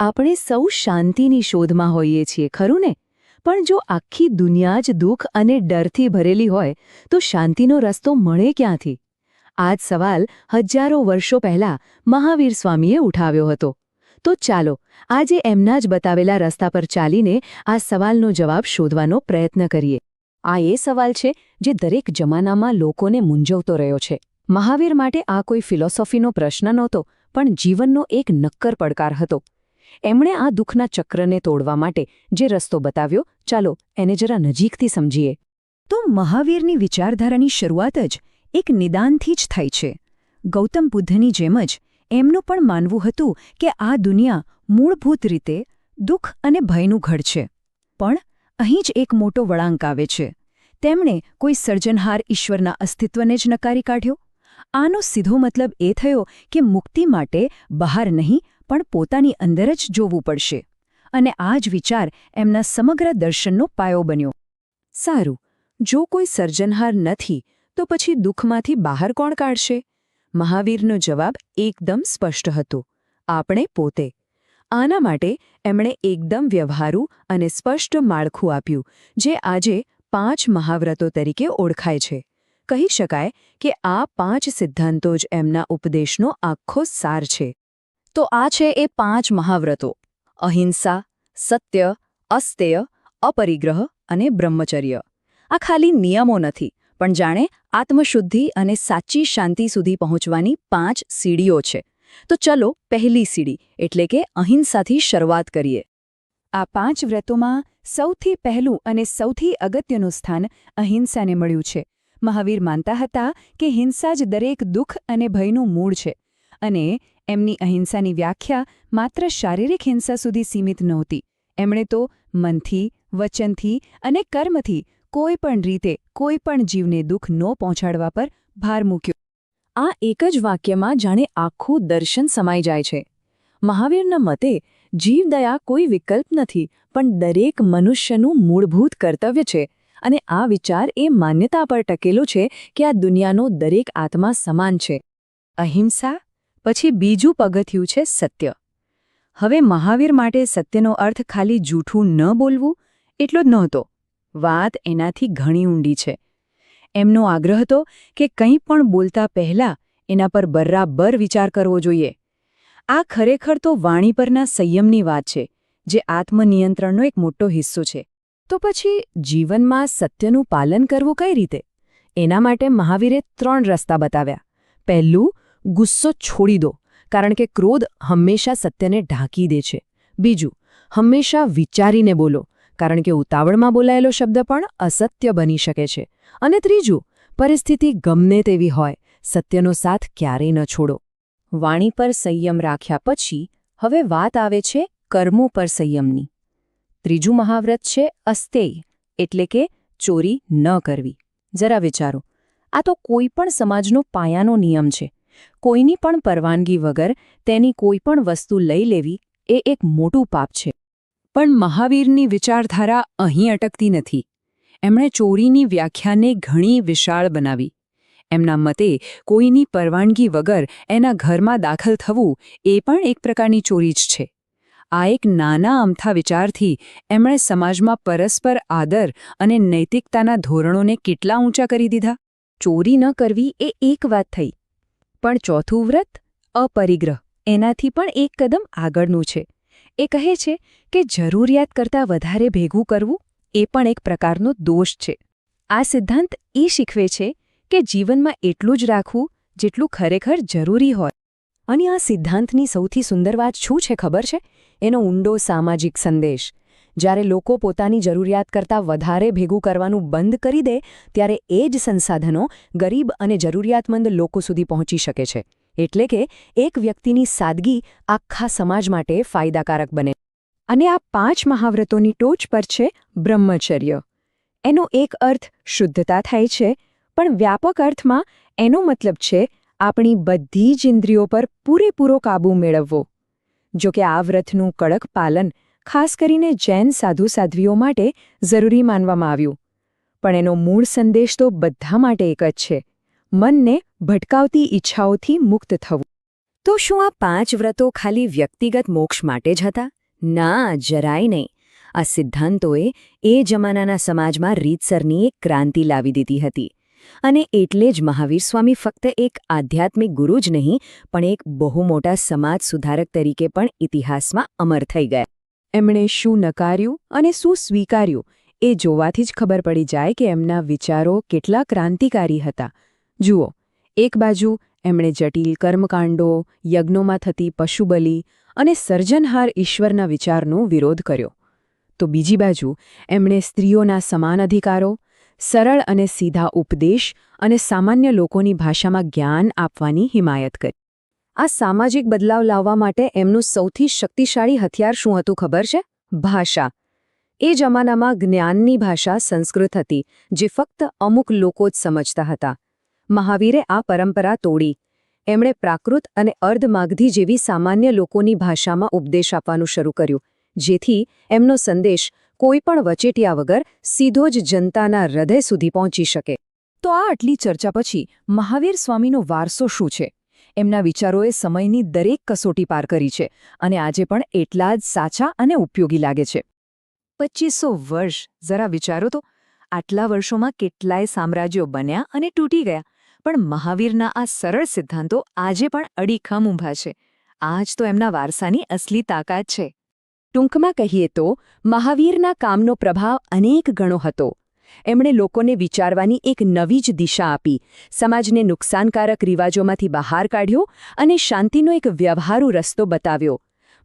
આપણે સૌ શાંતિની શોધમાં હોઈએ છીએ, ખરું ને? પણ જો આખી દુનિયા જ દુઃખ અને ડરથી ભરેલી હોય, તો શાંતિનો રસ્તો મળે ક્યાંથી? આ જ સવાલ હજારો વર્ષો પહેલા મહાવીર સ્વામીએ ઉઠાવ્યો હતો. તો ચાલો, આજે એમના જ બતાવેલા રસ્તા પર ચાલીને આ સવાલનો જવાબ શોધવાનો પ્રયત્ન કરીએ. આ એ સવાલ છે જે દરેક જમાનામાં લોકોને મૂંઝવતો રહ્યો છે. મહાવીર માટે આ કોઈ ફિલોસોફીનો પ્રશ્ન નહોતો, પણ જીવનનો એક નક્કર પડકાર હતો. એમણે આ દુઃખના ચક્રને તોડવા માટે જે રસ્તો બતાવ્યો, ચાલો એને જરા નજીકથી સમજીએ. તો મહાવીરની વિચારધારાની શરૂઆત જ એક નિદાનથી જ થાય છે. ગૌતમ બુદ્ધની જેમ જ એમનું પણ માનવું હતું કે આ દુનિયા મૂળભૂત રીતે દુઃખ અને ભયનું ઘડ છે. પણ અહીં જ એક મોટો વળાંક આવે છે. તેમણે કોઈ સર્જનહાર ઈશ્વરના અસ્તિત્વને જ નકારી કાઢ્યો. આનો સીધો મતલબ એ થયો કે મુક્તિ માટે બહાર નહીં પણ પોતાની અંદર જ જોવું પડશે. અને આ જ વિચાર એમના સમગ્ર દર્શનનો પાયો બન્યો. સારું, જો કોઈ સર્જનહાર નથી, તો પછી દુઃખમાંથી બહાર કોણ કાઢશે? મહાવીરનો જવાબ એકદમ સ્પષ્ટ હતો. આપણે પોતે. આના માટે એમણે એકદમ વ્યવહારુ અને સ્પષ્ટ માળખું આપ્યું, જે આજે પાંચ મહાવ્રતો તરીકે ઓળખાય છે. કહી શકાય કે આ પાંચ સિદ્ધાંતો જ એમના ઉપદેશનો આખો સાર છે. તો આ છે એ પાંચ મહાવ્રતો. અહિંસા, સત્ય, અસ્તેય, અપરિગ્રહ અને બ્રહ્મચર્ય. આ ખાલી નિયમો નથી, પણ જાણે આત્મશુદ્ધિ અને સાચી શાંતિ સુધી પહોંચવાની પાંચ સીડીઓ છે. તો ચલો પહેલી સીડી, એટલે કે અહિંસાથી શરૂઆત કરીએ. આ પાંચ વ્રતોમાં સૌથી પહેલું અને સૌથી અગત્યનું સ્થાન અહિંસાને મળ્યું છે. મહાવીર માનતા હતા કે હિંસા જ દરેક દુઃખ અને ભયનું મૂળ છે. અને એમની અહિંસાની વ્યાખ્યા માત્ર શારીરિક હિંસા સુધી સીમિત નહોતી. એમણે તો મનથી, વચનથી અને કર્મથી કોઈ પણ રીતે, કોઈ પણ જીવને દુઃખ ન પહોંચાડવા પર ભાર મૂક્યો. આ એક જ વાક્યમાં જાણે આખું દર્શન સમાઈ જાય છે. મહાવીરના મતે, જીવદયા કોઈ વિકલ્પ નથી, પણ દરેક મનુષ્યનું મૂળભૂત કર્તવ્ય છે અને આ વિચાર એ માન્યતા પર ટકેલો છે કે આ દુનિયાનો દરેક આત્મા સમાન છે. અહિંસા પછી બીજું પગથિયું છે સત્ય. હવે મહાવીર માટે સત્યનો અર્થ ખાલી જૂઠું ન બોલવું એટલો જ નહોતો. વાત એનાથી ઘણી ઊંડી છે. એમનો આગ્રહ હતો કે કંઈ પણ બોલતા પહેલા એના પર બરાબર વિચાર કરવો જોઈએ. આ ખરેખર તો વાણી પરના સંયમની વાત છે, જે આત્મનિયંત્રણનો એક મોટો હિસ્સો છે. તો પછી જીવનમાં સત્યનું પાલન કરવું કઈ રીતે? એના માટે મહાવીરે ત્રણ રસ્તા બતાવ્યા. પહેલું ગુસ્સો છોડી દો, કારણ કે ક્રોધ હંમેશા સત્યને ઢાંકી દે છે. બીજું, હંમેશા વિચારીને બોલો, કારણ કે ઉતાવળમાં બોલાયેલો શબ્દ પણ અસત્ય બની શકે છે. અને ત્રીજું, પરિસ્થિતિ ગમે તેવી હોય, સત્યનો સાથ ક્યારેય ન છોડો. વાણી પર સંયમ રાખ્યા પછી, હવે વાત આવે છે કર્મો પર સંયમની. ત્રીજું મહાવ્રત છે અસ્તેય એટલે કે ચોરી ન કરવી. જરા વિચારો, આ તો કોઈ પણ સમાજનો પાયાનો નિયમ છે. કોઈની પણ પરવાનગી વગર તેની કોઈ પણ વસ્તુ લઈ લેવી એ એક મોટું પાપ છે. પણ મહાવીરની વિચારધારા અહીં અટકતી નથી. એમણે ચોરીની વ્યાખ્યાને ઘણી વિશાળ બનાવી. એમના મતે, કોઈની પરવાનગી વગર એના ઘરમાં દાખલ થવું એ પણ એક પ્રકારની ચોરી જ છે. આ એક નાના અમથા વિચારથી એમણે સમાજમાં પરસ્પર આદર અને નૈતિકતાના ધોરણોને કેટલા ઊંચા કરી દીધા? ચોરી ન કરવી એ એક વાત થઈ. પણ ચોથું વ્રત અપરિગ્રહ. એનાથી પણ એક કદમ આગળનું છે. એ કહે છે કે જરૂરિયાત કરતાં વધારે ભેગું કરવું એ પણ એક પ્રકારનો દોષ છે. આ સિદ્ધાંત એ શીખવે છે કે જીવનમાં એટલું જ રાખવું જેટલું ખરેખર જરૂરી હોય. અને આ સિદ્ધાંતની સૌથી સુંદર વાત શું છે ખબર છે? એનો ઊંડો સામાજિક સંદેશ. જ્યારે લોકો પોતાની જરૂરિયાત કરતાં વધારે ભેગું કરવાનું બંધ કરી દે, ત્યારે એ જ સંસાધનો ગરીબ અને જરૂરિયાતમંદ લોકો સુધી પહોંચી શકે છે. એટલે કે એક વ્યક્તિની સાદગી આખા સમાજ માટે ફાયદાકારક બને. અને આ પાંચ મહાવ્રતોની ટોચ પર છે બ્રહ્મચર્ય. એનો એક અર્થ શુદ્ધતા થાય છે, પણ વ્યાપક અર્થમાં એનો મતલબ છે આપણી બધી જ ઇન્દ્રિયો પર પૂરેપૂરો કાબૂ મેળવવો. જો કે આ વ્રતનું કડક પાલન ખાસ કરીને જૈન સાધુ સાધ્વીઓ માટે જરૂરી માનવામાં આવ્યું. પણ એનો મૂળ સંદેશ તો બધા માટે એક જ છે. મનને ભટકાવતી ઈચ્છાઓથી મુક્ત થવું. તો શું આ પાંચ વ્રતો ખાલી વ્યક્તિગત મોક્ષ માટે જ હતા? ના, જરાય નહીં. આ સિદ્ધાંતોએ એ જમાનાના સમાજમાં રીતસરની એક ક્રાંતિ લાવી દીધી હતી. અને એટલે જ મહાવીર સ્વામી ફક્ત એક આધ્યાત્મિક ગુરુ જ નહીં, પણ એક બહુ મોટા સમાજ સુધારક તરીકે પણ ઇતિહાસમાં અમર થઈ ગયા. એમણે શું નકાર્યું અને શું સ્વીકાર્યું એ જોવાથી જ ખબર પડી જાય કે એમના વિચારો કેટલા ક્રાંતિકારી હતા. જુઓ, એક બાજુ એમણે જટિલ કર્મકાંડો, યજ્ઞોમાં થતી પશુબલી અને સર્જનહાર ઈશ્વરના વિચારનો વિરોધ કર્યો. તો બીજી બાજુ એમણે સ્ત્રીઓના સમાન અધિકારો, સરળ અને સીધા ઉપદેશ અને સામાન્ય લોકોની ભાષામાં જ્ઞાન આપવાની હિમાયત કરી. આ સામાજિક બદલાવ લાવવા માટે એમનું સૌથી શક્તિશાળી હથિયાર શું હતું ખબર છે? ભાષા. એ જમાનામાં જ્ઞાનની ભાષા સંસ્કૃત હતી, જે ફક્ત અમુક લોકો જ સમજતા હતા. મહાવીરે આ પરંપરા તોડી. એમણે પ્રાકૃત અને અર્ધમાગધી જેવી સામાન્ય લોકોની ભાષામાં ઉપદેશ આપવાનું શરૂ કર્યું, જેથી એમનો સંદેશ કોઈ પણ વચેટિયા વગર સીધો જ જનતાના હૃદય સુધી પહોંચી શકે. તો આ આટલી ચર્ચા પછી મહાવીર સ્વામીનો વારસો શું છે? એમના વિચારોએ સમયની દરેક કસોટી પાર કરી છે અને આજે પણ એટલા જ સાચા અને ઉપયોગી લાગે છે. પચીસો વર્ષ, જરા વિચારો તો. આટલા વર્ષોમાં કેટલાય સામ્રાજ્યો બન્યા અને તૂટી ગયા, પણ મહાવીરના આ સરળ સિદ્ધાંતો આજે પણ અડીખમ ઊભા છે. આ જ તો એમના વારસાની અસલી તાકાત છે. ટૂંકમાં કહીએ તો, મહાવીરના કામનો પ્રભાવ અનેક ગણો હતો. એમણે લોકોને વિચારવાની એક નવી જ દિશા આપી. સમાજને નુકસાનકારક રિવાજોમાંથી બહાર કાઢ્યો અને શાંતિનો એક વ્યવહારુ રસ્તો બતાવ્યો.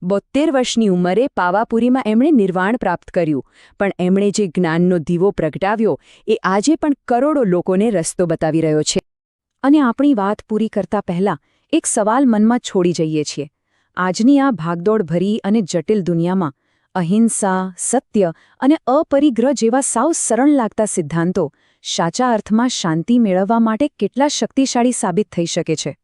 બોત્તેર વર્ષની ઉંમરે પાવાપુરીમાં એમણે નિર્વાણ પ્રાપ્ત કર્યું, પણ એમણે જે જ્ઞાનનો દીવો પ્રગટાવ્યો એ આજે પણ કરોડો લોકોને રસ્તો બતાવી રહ્યો છે. અને આપણી વાત પૂરી કરતા પહેલા એક સવાલ મનમાં છોડી જઈએ છીએ. આજની આ ભાગદોડ ભરી અને જટિલ દુનિયામાં અહિંસા, સત્ય અને અપરિગ્રહ જેવા સાવ સરળ લાગતા સિદ્ધાંતો સાચા અર્થમાં શાંતિ મેળવવા માટે કેટલા શક્તિશાળી સાબિત થઈ શકે છે.